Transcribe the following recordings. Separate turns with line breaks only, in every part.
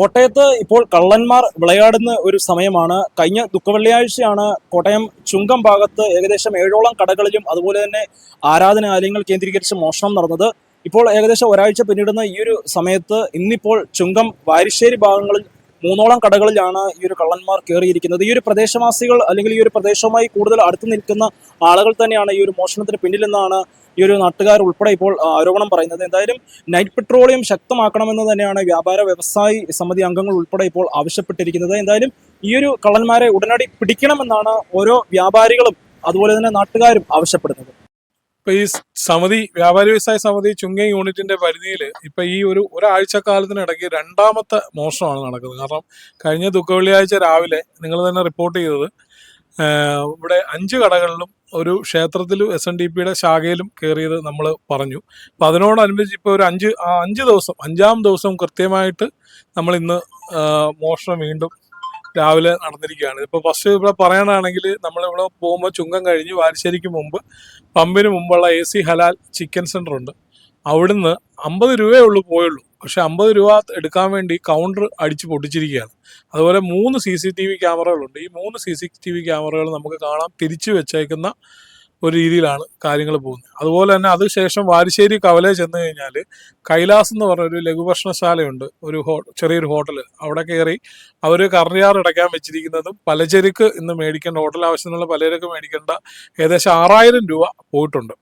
കോട്ടയത്ത് ഇപ്പോൾ കള്ളന്മാർ വിളയാടുന്ന ഒരു സമയമാണ്. കഴിഞ്ഞ ദുഃഖവെള്ളിയാഴ്ചയാണ് കോട്ടയം ചുങ്കം ഭാഗത്ത് ഏകദേശം ഏഴോളം കടകളിലും അതുപോലെ തന്നെ ആരാധനാലയങ്ങൾ കേന്ദ്രീകരിച്ച് മോഷണം നടന്നത്. ഇപ്പോൾ ഏകദേശം ഒരാഴ്ച പിന്നിടുന്ന ഈ ഒരു സമയത്ത് ഇന്നിപ്പോൾ ചുങ്കം വാരിശ്ശേരി ഭാഗങ്ങളിൽ മൂന്നോളം കടകളിലാണ് ഈ ഒരു കള്ളന്മാർ കയറിയിരിക്കുന്നത് ഈ ഒരു പ്രദേശവാസികൾ അല്ലെങ്കിൽ ഈ ഒരു പ്രദേശവുമായി കൂടുതൽ അടുത്ത് നിൽക്കുന്ന ആളുകൾ തന്നെയാണ് ഈ ഒരു മോഷണത്തിന് പിന്നിലെന്നാണ് ഈ ഒരു നാട്ടുകാർ ഉൾപ്പെടെ ഇപ്പോൾ ആരോപണം പറയുന്നത്. എന്തായാലും നൈറ്റ് പെട്രോളിയം ശക്തമാക്കണമെന്ന് തന്നെയാണ് വ്യാപാര വ്യവസായി സമിതി അംഗങ്ങൾ ഉൾപ്പെടെ ഇപ്പോൾ ആവശ്യപ്പെട്ടിരിക്കുന്നത്. എന്തായാലും ഈ ഒരു കള്ളന്മാരെ ഉടനടി പിടിക്കണമെന്നാണ് ഓരോ വ്യാപാരികളും അതുപോലെ തന്നെ നാട്ടുകാരും ആവശ്യപ്പെടുന്നത്.
ഇപ്പൊ ഈ സമിതി വ്യാപാരി വ്യവസായ സമിതി ചുങ്ക യൂണിറ്റിന്റെ പരിധിയിൽ ഇപ്പൊ ഈ ഒരു ഒരാഴ്ച കാലത്തിനിടയ്ക്ക് രണ്ടാമത്തെ മോഷണമാണ് നടക്കുന്നത്. കാരണം കഴിഞ്ഞ ദുഃഖവെള്ളിയാഴ്ച രാവിലെ നിങ്ങൾ തന്നെ റിപ്പോർട്ട് ചെയ്തത് ഇവിടെ അഞ്ച് കടകളിലും ഒരു ക്ഷേത്രത്തിലും എസ് എൻ ഡി പിയുടെ ശാഖയിലും കയറിയത് നമ്മൾ പറഞ്ഞു. അപ്പൊ അതിനോടനുബന്ധിച്ച് ഇപ്പോൾ ഒരു അഞ്ച് അഞ്ച് ദിവസം അഞ്ചാം ദിവസം കൃത്യമായിട്ട് നമ്മൾ ഇന്ന് മോഷണം വീണ്ടും രാവിലെ നടന്നിരിക്കുകയാണ്. ഇപ്പൊ ഫസ്റ്റ് ഇവിടെ പറയാനാണെങ്കിൽ നമ്മൾ നമ്മളിവിടെ പോകുമ്പോൾ ചുങ്കം കഴിഞ്ഞ് വാരിശ്ശേരിക്ക് മുമ്പ് പമ്പിന് മുമ്പുള്ള എ സി ഹലാൽ ചിക്കൻ സെന്റർ ഉണ്ട്. അവിടുന്ന് അമ്പത് രൂപയേ ഉള്ളൂ പോയുള്ളൂ. പക്ഷെ അമ്പത് രൂപ എടുക്കാൻ വേണ്ടി കൗണ്ടർ അടിച്ച് പൊട്ടിച്ചിരിക്കുകയാണ്. അതുപോലെ മൂന്ന് സി സി ടി വി ക്യാമറകളുണ്ട് ഈ മൂന്ന് സി സി ടി വി ക്യാമറകൾ നമുക്ക് കാണാം. തിരിച്ചു വെച്ചേക്കുന്ന ഒരു രീതിയിലാണ് കാര്യങ്ങൾ പോകുന്നത്. അതുപോലെ തന്നെ അതിനുശേഷം വാരിശ്ശേരി കവലെ ചെന്ന് കഴിഞ്ഞാൽ കൈലാസ് എന്ന് പറഞ്ഞൊരു ലഘുഭക്ഷണശാലയുണ്ട്. ഒരു ഹോ ചെറിയൊരു ഹോട്ടൽ. അവിടെ കയറി അവർ കറിയാർ അടയ്ക്കാൻ വെച്ചിരിക്കുന്നതും പലചരക്ക് ഇന്ന് മേടിക്കേണ്ട ഹോട്ടൽ ആവശ്യത്തിനുള്ള പലചരക്ക് മേടിക്കേണ്ട ഏകദേശം ആറായിരം രൂപ പോയിട്ടുണ്ട്.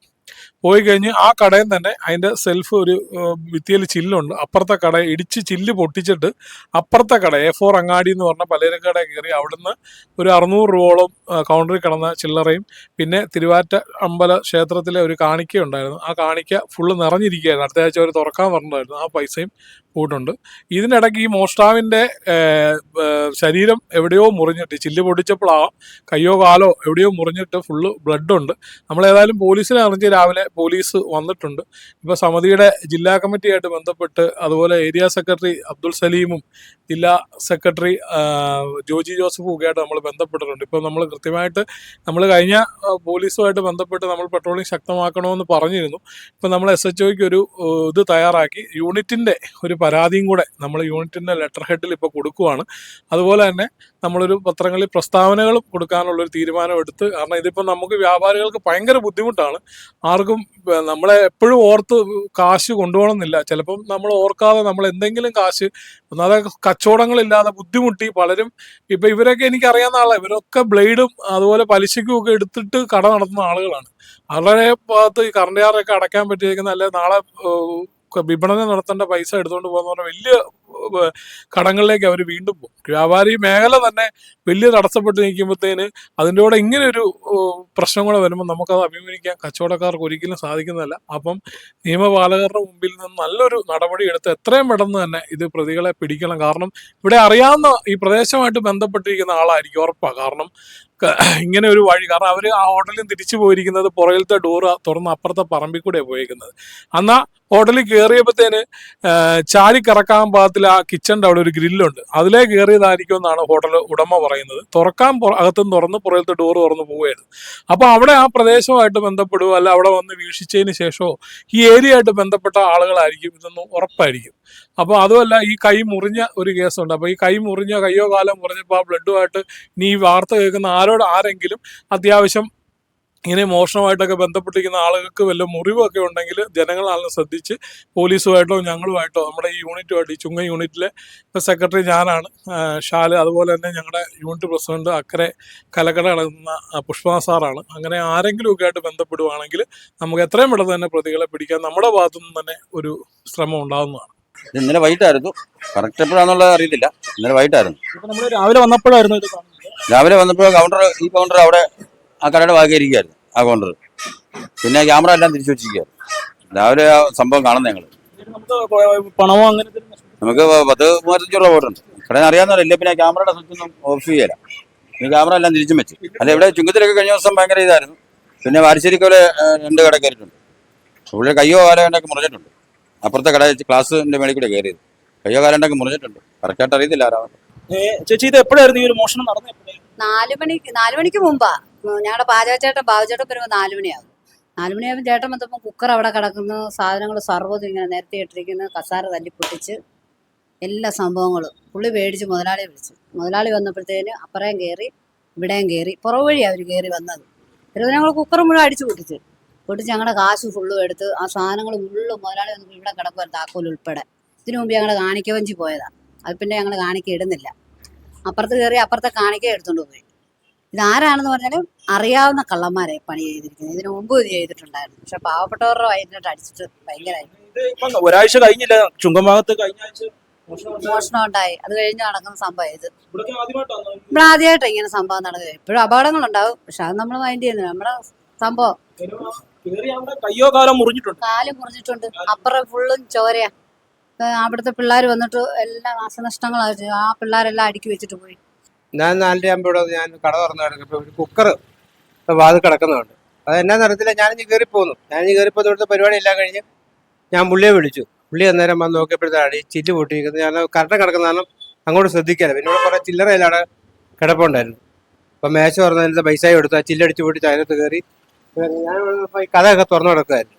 പോയി കഴിഞ്ഞ് ആ കടയിൽ തന്നെ അതിന്റെ സെൽഫ് ഒരു ഭിത്തിയിൽ ചില്ലുണ്ട്. അപ്പുറത്തെ കട ഇടിച്ച് ചില്ല് പൊട്ടിച്ചിട്ട് അപ്പുറത്തെ കട എ ഫോർ അങ്ങാടി എന്ന് പറഞ്ഞ പലചരക്ക് കട കയറി അവിടുന്ന് ഒരു അറുന്നൂറ് രൂപയോളം കൗണ്ടറിൽ കിടന്ന ചില്ലറയും പിന്നെ തിരുവാറ്റ അമ്പല ക്ഷേത്രത്തിലെ ഒരു കാണിക്ക ഉണ്ടായിരുന്നു. ആ കാണിക്ക ഫുള്ള് നിറഞ്ഞിരിക്കുകയായിരുന്നു. അടുത്ത ആഴ്ച അവർ തുറക്കാൻ പറഞ്ഞിട്ടുണ്ടായിരുന്നു. ആ പൈസയും പോയിട്ടുണ്ട് ഇതിനിടയ്ക്ക് ഈ ഏർ, ശരീരം എവിടെയോ മുറിഞ്ഞിട്ട് ചില്ല് പൊടിച്ചപ്പോഴാവാം കയ്യോ കാലോ എവിടെയോ മുറിഞ്ഞിട്ട് ഫുള്ള് ബ്ലഡ് ഉണ്ട്. നമ്മൾ ഏതായാലും പോലീസിനെ അറിഞ്ഞ് രാവിലെ പോലീസ് വന്നിട്ടുണ്ട്. ഇപ്പൊ സമിതിയുടെ ജില്ലാ കമ്മിറ്റിയായിട്ട് ബന്ധപ്പെട്ട് അതുപോലെ ഏരിയ സെക്രട്ടറി അബ്ദുൾ സലീമും ജില്ലാ സെക്രട്ടറി ജോജി ജോസഫും ഒക്കെ ആയിട്ട് നമ്മൾ ബന്ധപ്പെട്ടിട്ടുണ്ട്. ഇപ്പം നമ്മൾ കൃത്യമായിട്ട് നമ്മൾ കഴിഞ്ഞ പോലീസുമായിട്ട് ബന്ധപ്പെട്ട് നമ്മൾ പെട്രോളിംഗ് ശക്തമാക്കണമെന്ന് പറഞ്ഞിരുന്നു. ഇപ്പം നമ്മൾ എസ് എച്ച് ഒക്ക് ഒരു ഇത് തയ്യാറാക്കി. യൂണിറ്റിന്റെ ഒരു പരാതിയും കൂടെ നമ്മൾ യൂണിറ്റിന്റെ ലെറ്റർ ഹെഡിൽ ഇപ്പോൾ കൊടുക്കുവാണ്. അതുപോലെ തന്നെ നമ്മളൊരു പത്രങ്ങളിൽ പ്രസ്താവനകളും കൊടുക്കാനുള്ള ഒരു തീരുമാനം എടുത്ത് കാരണം ഇതിപ്പോൾ നമുക്ക് വ്യാപാരികൾക്ക് ഭയങ്കര ബുദ്ധിമുട്ടാണ്. ആർക്കും ഏ, നമ്മളെ എപ്പോഴും ഓർത്ത് കാശ് കൊണ്ടുപോകണമെന്നില്ല. ചിലപ്പം നമ്മൾ ഓർക്കാതെ നമ്മൾ എന്തെങ്കിലും കാശ് ഒന്നാതെ കച്ചവടങ്ങളില്ലാതെ ബുദ്ധിമുട്ടി പലരും ഇപ്പൊ ഇവരൊക്കെ എനിക്കറിയാവുന്ന ആളാണ് ഇവരൊക്കെ ബ്ലേഡും അതുപോലെ പലിശയ്ക്കും ഒക്കെ എടുത്തിട്ട് കട നടത്തുന്ന ആളുകളാണ്. അവരുടെ ഭാഗത്ത് ഈ കറണ്ട് ചാർജൊക്കെ അടയ്ക്കാൻ പറ്റിയിരിക്കുന്ന അല്ലെ നാളെ വിപണനം നടത്തേണ്ട പൈസ എടുത്തുകൊണ്ട് പോകുന്ന പറഞ്ഞാൽ വലിയ കടങ്ങളിലേക്ക് അവർ വീണ്ടും പോകും. വ്യാപാരി മേഖല തന്നെ വലിയ തടസ്സപ്പെട്ട് നിൽക്കുമ്പോഴത്തേന് അതിന്റെ കൂടെ ഇങ്ങനെ ഒരു പ്രശ്നം കൂടെ വരുമ്പോൾ നമുക്കത് അഭിമുഖീകരിക്കാൻ കച്ചവടക്കാർക്ക് ഒരിക്കലും സാധിക്കുന്നതല്ല. അപ്പം നിയമപാലകരുടെ മുമ്പിൽ നിന്ന് നല്ലൊരു നടപടി എടുത്ത് എത്രയും പെട്ടെന്ന് തന്നെ ഇത് പ്രതികളെ പിടിക്കണം. കാരണം ഇവിടെ അറിയാവുന്ന ഈ പ്രദേശമായിട്ട് ബന്ധപ്പെട്ടിരിക്കുന്ന ആളായിരിക്കും ഉറപ്പാണ് കാരണം ഇങ്ങനെ ഒരു വഴി. കാരണം അവർ ആ ഹോട്ടലിൽ തിരിച്ചു പോയിരിക്കുന്നത് പുറകിലത്തെ ഡോറ് തുറന്ന് അപ്പുറത്തെ പറമ്പിൽ കൂടെ പോയിരിക്കുന്നത് അന്നാ ഹോട്ടലിൽ കയറിയപ്പോഴത്തേന് ചാരി കറക്കാൻ പാകത്തിൽ ആ കിച്ചണിന്റെ അവിടെ ഒരു ഗ്രില്ലുണ്ട് അതിലേ കയറിയതായിരിക്കും എന്നാണ് ഹോട്ടൽ ഉടമ പറയുന്നത്. തുറക്കാൻ അകത്തുനിന്ന് തുറന്ന് പുറകിലത്തെ ഡോർ തുറന്ന് പോവുകയായിരുന്നു അപ്പൊ അവിടെ ആ പ്രദേശമായിട്ട് ബന്ധപ്പെടുക അല്ല അവിടെ വന്ന് വീക്ഷിച്ചതിന് ശേഷമോ ഈ ഏരിയ ആയിട്ട് ബന്ധപ്പെട്ട ആളുകളായിരിക്കും ഇതൊന്നും ഉറപ്പായിരിക്കും. അപ്പൊ അതുമല്ല ഈ കൈ മുറിഞ്ഞ ഒരു കേസുണ്ട്. അപ്പൊ ഈ കൈ മുറിഞ്ഞ കയ്യോ കാലം മുറിഞ്ഞപ്പോൾ ആ ബ്ലഡുമായിട്ട് ഇനി ഈ വാർത്ത കേൾക്കുന്ന ആരോട് ആരെങ്കിലും അത്യാവശ്യം ഇങ്ങനെ മോഷണമായിട്ടൊക്കെ ബന്ധപ്പെട്ടിരിക്കുന്ന ആളുകൾക്ക് വല്ല മുറിവൊക്കെ ഉണ്ടെങ്കിൽ ജനങ്ങളാണെന്ന് ശ്രദ്ധിച്ച് പോലീസുമായിട്ടോ ഞങ്ങളുമായിട്ടോ നമ്മുടെ ഈ യൂണിറ്റുമായിട്ട് ഈ ചുങ്ങ യൂണിറ്റിലെ സെക്രട്ടറി ഞാനാണ് ഷാൽ അതുപോലെ തന്നെ ഞങ്ങളുടെ യൂണിറ്റ് പ്രസിഡന്റ് അക്കരെ കലക്കട നടക്കുന്ന പുഷ്പ സാറാണ്. അങ്ങനെ ആരെങ്കിലും ഒക്കെ ആയിട്ട് ബന്ധപ്പെടുവാണെങ്കിൽ നമുക്ക് എത്രയും പെട്ടെന്ന് തന്നെ പ്രതികളെ പിടിക്കാൻ നമ്മുടെ ഭാഗത്തു നിന്ന് തന്നെ ഒരു ശ്രമം ഉണ്ടാകുന്നതാണ്
ഇന്നലെ വൈകിട്ടായിരുന്നു. കറക്റ്റ് എപ്പോഴാന്നുള്ളത് അറിയത്തില്ല. ഇന്നലെ വൈകിട്ടായിരുന്നു.
നമ്മൾ രാവിലെ വന്നപ്പോഴായിരുന്നു ഇത്
രാവിലെ വന്നപ്പോൾ കൗണ്ടർ ഈ കൗണ്ടർ അവിടെ ആ കടയുടെ ഭാഗമായിരിക്കുമായിരുന്നു ആ കൗണ്ടർ പിന്നെ ക്യാമറ എല്ലാം തിരിച്ചു വെച്ചിരിക്കുകയായിരുന്നു രാവിലെ ആ സംഭവം കാണുന്നത് ഞങ്ങൾ
നമുക്ക് പണമോ അങ്ങനെ
നമുക്ക് പത്ത് മൂവായിരത്തഞ്ച് രൂപ പോയിട്ടുണ്ട്. കടയിൽ അറിയാവുന്നവരല്ല ഇല്ല പിന്നെ ക്യാമറയുടെ സ്വിച്ച് ഒന്നും ഓഫ് ചെയ്യല പിന്നെ ക്യാമറ എല്ലാം തിരിച്ചും വെച്ചു. അല്ല ഇവിടെ ചുങ്കത്തിലൊക്കെ കഴിഞ്ഞ ദിവസം ഭയങ്കര ഇതായിരുന്നു. പിന്നെ വാരിശ്ശേരിക്കോലെ രണ്ട് കട കയറിയിട്ടുണ്ട് ഇവിടെ കയ്യോ കാലോ കണ്ടൊക്കെ മുറിഞ്ഞിട്ടുണ്ട്. അപ്പുറത്തെ കട ക്ലാസ്സിന്റെ മേളിൽ കൂടെ കയറിയത്. കയ്യോ കാലം കണ്ടൊക്കെ മുറിഞ്ഞിട്ടുണ്ട്. കറക്റ്റായിട്ട് അറിയത്തില്ല
ആരാ ചേച്ചി ഇത് എപ്പോഴായിരുന്നു ഈ ഒരു മോഷണം നടന്നത്?
നാല് മണിക്ക് നാല് മണിക്ക് മുമ്പാ. ഞങ്ങളുടെ പാചകച്ചേട്ടൻ ബാബുചേട്ടൻ വരുമ്പോൾ നാല് മണിയാകും നാല് മണിയാകുമ്പോൾ ചേട്ടൻ വന്നപ്പോൾ കുക്കർ അവിടെ കിടക്കുന്നു. സാധനങ്ങൾ സർവതും ഇങ്ങനെ നിരത്തി ഇട്ടിരിക്കുന്നു. കസാര തല്ലി പൊട്ടിച്ച് എല്ലാ സംഭവങ്ങളും. പുള്ളി പേടിച്ച് മുതലാളിയെ വിളിച്ചു. മുതലാളി വന്നപ്പോഴത്തേന് അപ്പുറയും കയറി ഇവിടെയും കയറി പുറവ് വഴിയാണ് അവർ കയറി വന്നത്. എന്നിട്ട് ഞങ്ങൾ കുക്കർ മുഴുവൻ അടിച്ചു പൊട്ടിച്ച്. പൊട്ടിച്ച് ഞങ്ങളുടെ കാശ് ഫുള്ളും എടുത്ത് ആ സാധനങ്ങൾ മുള്ളും മുതലാളി വന്നപ്പോൾ ഇവിടെ കിടക്കുമായിരുന്നു താക്കോൽ ഉൾപ്പെടെ. ഇതിനു മുമ്പ് ഞങ്ങൾ കാണിക്കവഞ്ചി പോയതാണ് അത് പിന്നെ ഞങ്ങൾ കാണിക്ക ഇടുന്നില്ല. അപ്പുറത്ത് കയറി അപ്പുറത്തെ കാണിക്ക എടുത്തുകൊണ്ട് പോയി. ഇതാരാണെന്ന് പറഞ്ഞാലും അറിയാവുന്ന കള്ളന്മാരെ പണി ചെയ്തിരിക്കുന്നത്. ഇതിനു മുമ്പ് ഇത് ചെയ്തിട്ടുണ്ടായിരുന്നു. പക്ഷെ പാവപ്പെട്ടവരുടെ വയറ്റിട്ട് അടിച്ചിട്ട് ഭയങ്കരമായി
ഒരാഴ്ച കഴിഞ്ഞില്ല. ചുങ്കം ഭാഗത്ത് കഴിഞ്ഞ ആഴ്ച മോഷണം ഉണ്ടായി.
അത് കഴിഞ്ഞ് നടക്കുന്ന സംഭവം ഇത്.
ആദ്യമായിട്ടാണ്
ഇവിടെ ആദ്യമായിട്ട് ഇങ്ങനെ സംഭവം നടക്കുക ഇപ്പോഴും അപകടങ്ങളുണ്ടാവും. പക്ഷെ അത് നമ്മൾ മൈൻഡ് ചെയ്യുന്നില്ല. നമ്മുടെ സംഭവം
കാൽ മുറിഞ്ഞിട്ടുണ്ട്.
അപ്പുറം ഫുള്ളും ചോരയാ. അവിടുത്തെ പിള്ളേർ വന്നിട്ട് എല്ലാ നാശനഷ്ടങ്ങളായിട്ട് ആ പിള്ളേരെല്ലാം അടുക്കി വെച്ചിട്ട് പോയി.
ഞാൻ നാലര ആകുമ്പോൾ ഇവിടെ ഞാൻ കട തുറന്നു കിടക്കുമ്പോൾ ഒരു കുക്കർ വാതിൽ കിടക്കുന്നുണ്ട്. അത് എന്നാ നിറത്തില്ല ഞാനിഞ്ഞ് കയറി പോന്നു ഞാനിഞ്ഞ് കയറിപ്പോ ഇവിടുത്തെ പരിപാടി എല്ലാം കഴിഞ്ഞ് ഞാൻ പുള്ളിയെ വിളിച്ചു. പുള്ളി അന്നേരം വന്ന് നോക്കിയപ്പോഴത്തേക്കാണ് ഈ ചില്ല് പൊട്ടിയിരിക്കുന്നത് ഞാൻ കറക്റ്റ് കിടക്കുന്ന കാരണം അങ്ങോട്ട് ശ്രദ്ധിക്കാതെ. പിന്നെ കുറെ കുറേ ചില്ലറ അതിലാണ് കിടപ്പുണ്ടായിരുന്നു അപ്പം മേശ തുറന്നതിന്റെ പൈസ എടുത്തു. ആ ചില്ലടിച്ച് പൊട്ടി അതിനകത്ത് കയറി ഞാൻ കഥയൊക്കെ തുറന്നു കിടക്കുമായിരുന്നു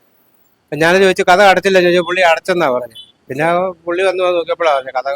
അപ്പം ഞാൻ ചോദിച്ചു കഥ അടച്ചില്ല? ചോദിച്ചു പുള്ളി അടച്ചെന്നാണ് പറഞ്ഞത്. പിന്നെ പുള്ളി വന്ന് നോക്കിയപ്പോഴാണ് കഥ